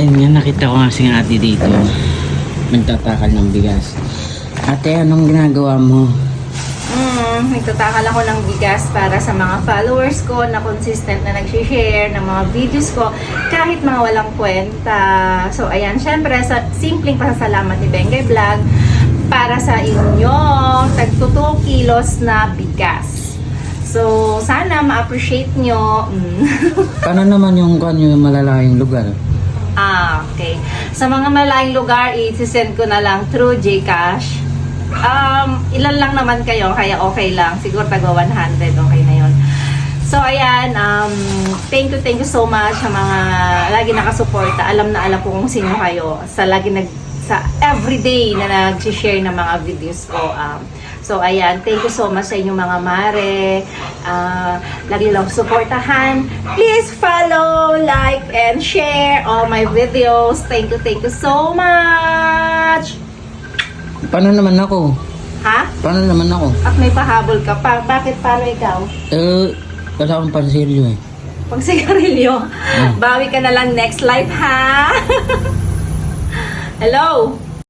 Ayun nga, nakita ko nga si ate dito. Nagtatakal ng bigas. Ate, anong ginagawa mo? Mm, nagtatakal ako ng bigas para sa mga followers ko na consistent na nag-share ng mga videos ko kahit mga walang kwenta. So, ayan, syempre, sa simpleng pasasalamat ni Bengay Vlog para sa inyong tagto 2 kilos na bigas. So, sana ma-appreciate nyo. Mm. Paano naman yung yung malalayong lugar? Ah, okay. Sa mga malayong lugar, i-send ko na lang through GCash. Um, ilan lang naman kayo, kaya okay lang. Siguro taga 100, okay na yon. So, ayan, um, thank you, thank you so much sa mga lagi nakasuporta. Alam na alam ko kung sino kayo. Sa lagi nag, sa everyday na nag-share ng mga videos ko. Um, so, ayan, thank you so much sa inyong mga mare. Ah, lagi lang suportahan. Please follow, like, and share all my videos. Thank you, thank you so much! Paano naman ako? Ha? Paano naman ako? At may pahabol ka pa. Bakit paano ikaw? Eh, wala akong pansilyo eh. Pag sigarilyo, bawi ka na lang next live, ha? Hello?